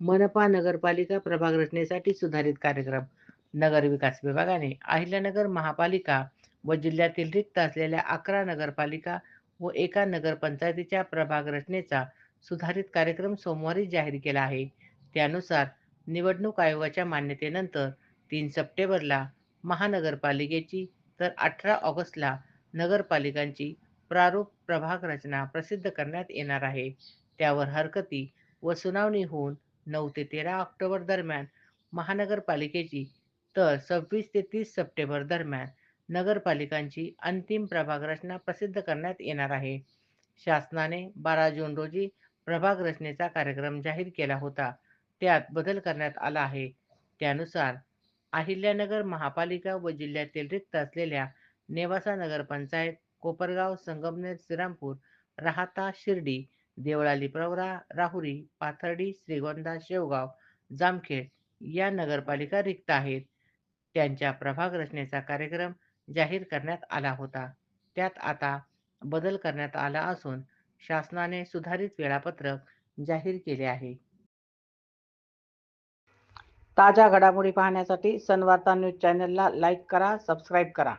मनपा नगरपालिका प्रभाग रचनेसाठी सुधारित कार्यक्रम. नगर विकास विभागाने अहिल्यानगर महापालिका व जिल्ह्यातील रिक्त असलेल्या अकरा नगरपालिका व एका नगरपंचायतीच्या प्रभाग रचनेचा सुधारित कार्यक्रम सोमवारी जाहीर केला आहे. त्यानुसार निवडणूक आयोगाच्या मान्यतेनंतर तीन सप्टेंबरला महानगरपालिकेची तर अठरा ऑगस्टला नगरपालिकांची प्रारूप प्रभाग रचना प्रसिद्ध करण्यात येणार आहे. त्यावर हरकती व सुनावणी होऊन नऊ ते तेरा ऑक्टोबर दरम्यान महानगरपालिकेची तर सव्वीस ते तीस सप्टेंबर दरम्यान नगरपालिकांची अंतिम प्रभाग रचना प्रसिद्ध करण्यात येणार आहे. शासनाने बारा जून रोजी प्रभाग रचनेचा कार्यक्रम जाहीर केला होता. त्यात बदल करण्यात आला आहे. त्यानुसार अहिल्यानगर महापालिका व जिल्ह्यातील रिक्त असलेल्या नेवासा नगरपंचायत कोपरगाव संगमनेर श्रीरामपूर राहता शिर्डी देवळाली प्रवरा राहुरी पाथर्डी श्रीगोंदा शेवगाव जामखेड या नगरपालिका रिक्त आहेत. त्यांच्या प्रभाग रचनेचा कार्यक्रम जाहीर करण्यात आला होता. त्यात आता बदल करण्यात आला असून शासनाने सुधारित वेळापत्रक जाहीर केले आहे. ताज्या घडामोडी पाहण्यासाठी सनवार्ता न्यूज चॅनलला लाईक करा सबस्क्राईब करा.